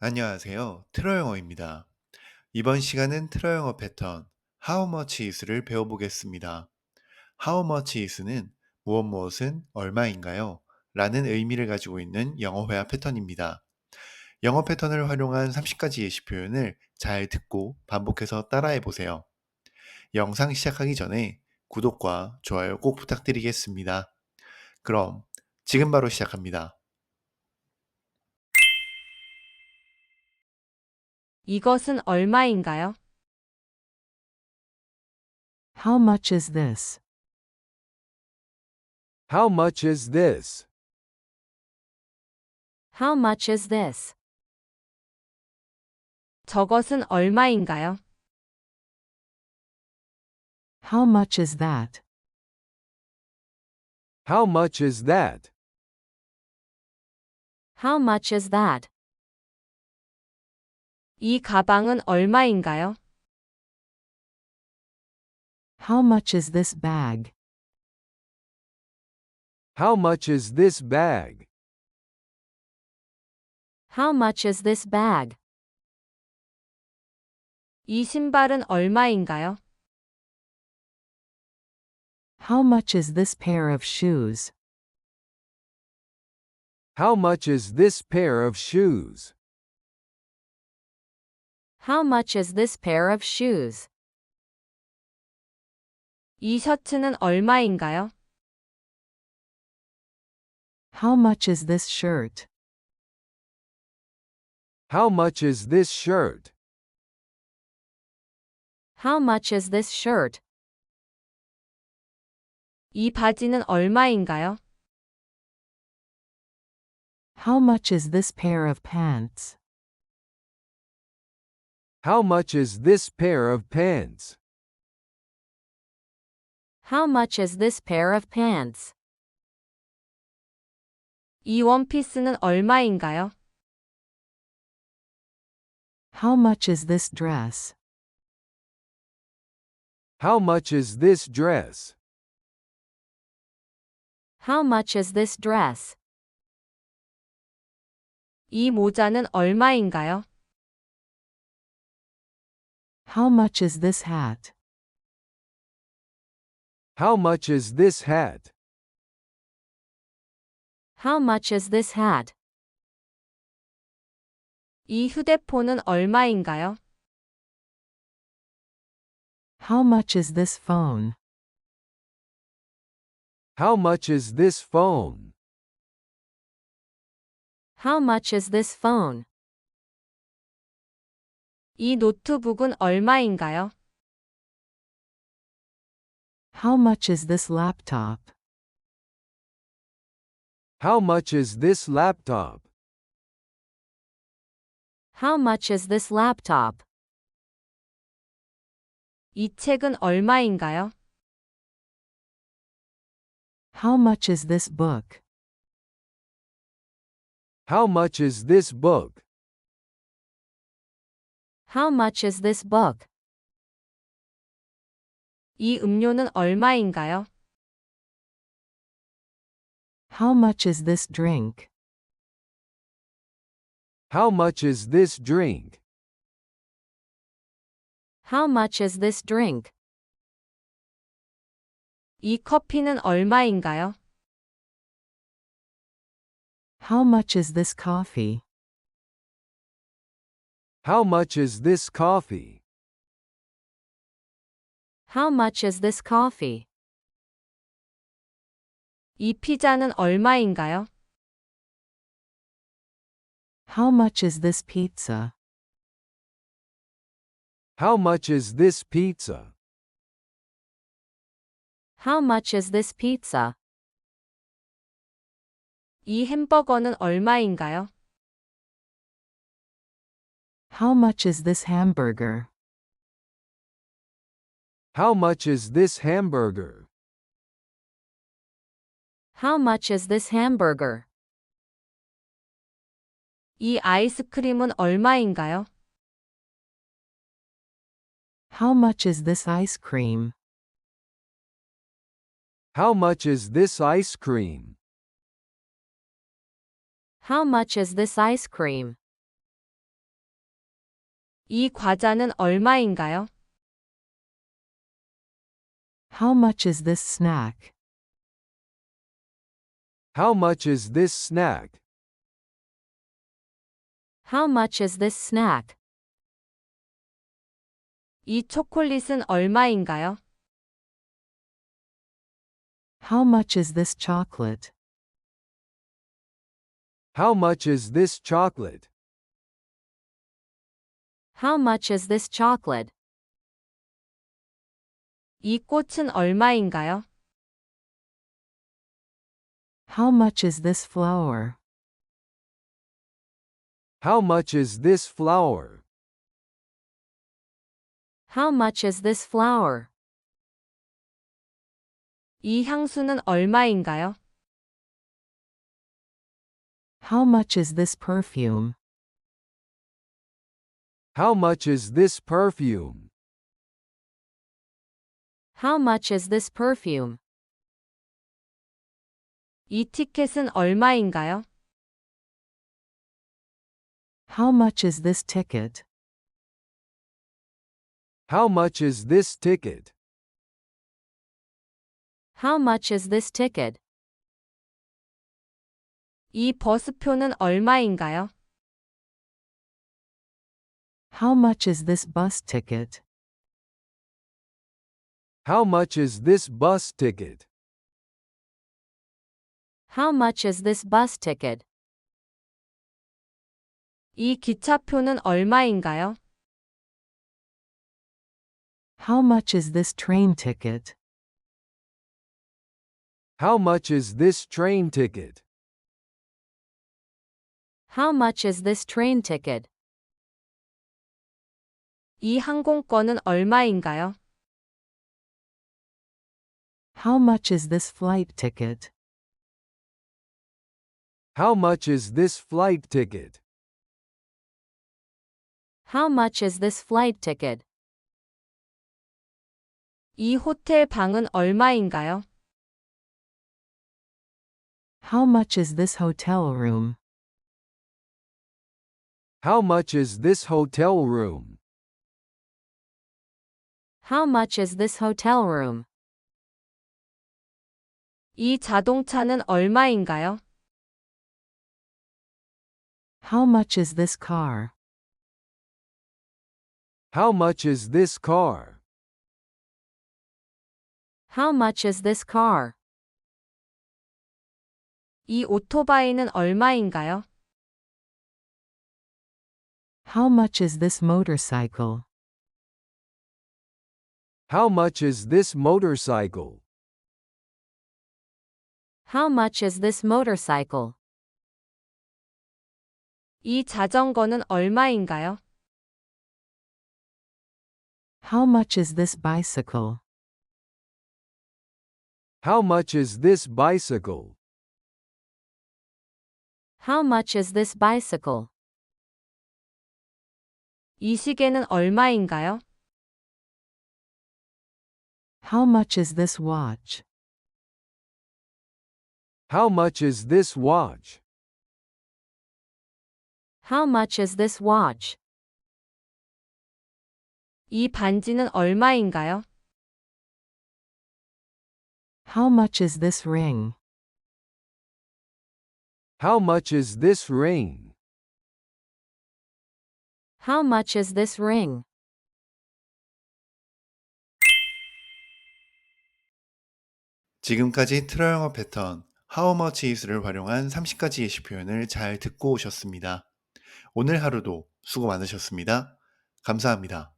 안녕하세요. 트러영어입니다. 이번 시간은 트러영어 패턴 How much is를 배워보겠습니다. How much is는 무엇 무엇은 얼마인가요? 라는 의미를 가지고 있는 영어 회화 패턴입니다. 영어 패턴을 활용한 30가지 예시 표현을 잘 듣고 반복해서 따라해 보세요. 영상 시작하기 전에 구독과 좋아요 꼭 부탁드리겠습니다. 그럼 지금 바로 시작합니다. 이것은 얼마인가요? How much is this? How much is this? How much is this? 저것은 얼마인가요? How much is that? How much is that? How much is that? 이 가방은 얼마인가요? How much is this bag? How much is this bag? How much is this bag? 이 신발은 얼마인가요? How much is this pair of shoes? How much is this pair of shoes? How much is this pair of shoes? 이 셔츠는 얼마인가요? How much is this shirt? How much is this shirt? How much is this shirt? 이 바지는 얼마인가요? How much is this pair of pants? How much is this pair of pants? How much is this pair of pants? 이 원피스는 얼마인가요? How much is this dress? How much is this dress? How much is this dress? 이 모자는 얼마인가요? How much is this hat? How much is this hat? How much is this hat? 이 휴대폰은 얼마인가요? How much is this phone? How much is this phone? How much is this phone? 이 노트북은 얼마인가요? How much is this laptop? How much is this laptop? How much is this laptop? 이 책은 얼마인가요? How much is this book? How much is this book? How much is this book? 이 음료는 얼마인가요? How much is this drink? How much is this drink? How much is this drink? 이 커피는 얼마인가요? How much is this coffee? How much is this coffee? How much is this coffee? 이 피자는 얼마인가요? How much is this pizza? How much is this pizza? How much is this pizza? 이 햄버거는 얼마인가요? How much is this hamburger? How much is this hamburger? How much is this hamburger? 이 아이스크림은 얼마인가요? How much is this ice cream? How much is this ice cream? How much is this ice cream? 이 과자는 얼마인가요? How much is this snack? How much is this snack? How much is this snack? 이 초콜릿은 얼마인가요? How much is this chocolate? How much is this chocolate? How much is this chocolate? 이 꽃은 얼마인가요? How much is this flower? How much is this flour? How much is this flower? 이 향수는 얼마인가요? How much is this perfume? How much is this perfume? How much is this perfume? 이 티켓은 얼마인가요? How much is this ticket? How much is this ticket? How much is this ticket? 이 버스표는 얼마인가요? How much is this bus ticket? How much is this bus ticket? How much is this bus ticket? 이 기차표는 얼마인가요? How much is this train ticket? How much is this train ticket? How much is this train ticket? 이 항공권은 얼마인가요? How much is this flight ticket? How much is this flight ticket? How much is this flight ticket? 이 호텔 방은 얼마인가요? How much is this hotel room? How much is this hotel room? How much is this hotel room? 이 자동차는 얼마인가요? How much is this car? How much is this car? How much is this car? 이 오토바이는 얼마인가요? How much is this motorcycle? How much is this motorcycle? How much is this motorcycle? 이 자전거는 얼마인가요? How much is this bicycle? How much is this bicycle? How much is this bicycle? 이 시계는 얼마인가요? How much is this watch? How much is this watch? How much is this watch? 이 반지는 얼마인가요? How much is this ring? How much is this ring? How much is this ring? 지금까지 트러 영어 패턴 How much is를 활용한 30가지 예시 표현을 잘 듣고 오셨습니다. 오늘 하루도 수고 많으셨습니다. 감사합니다.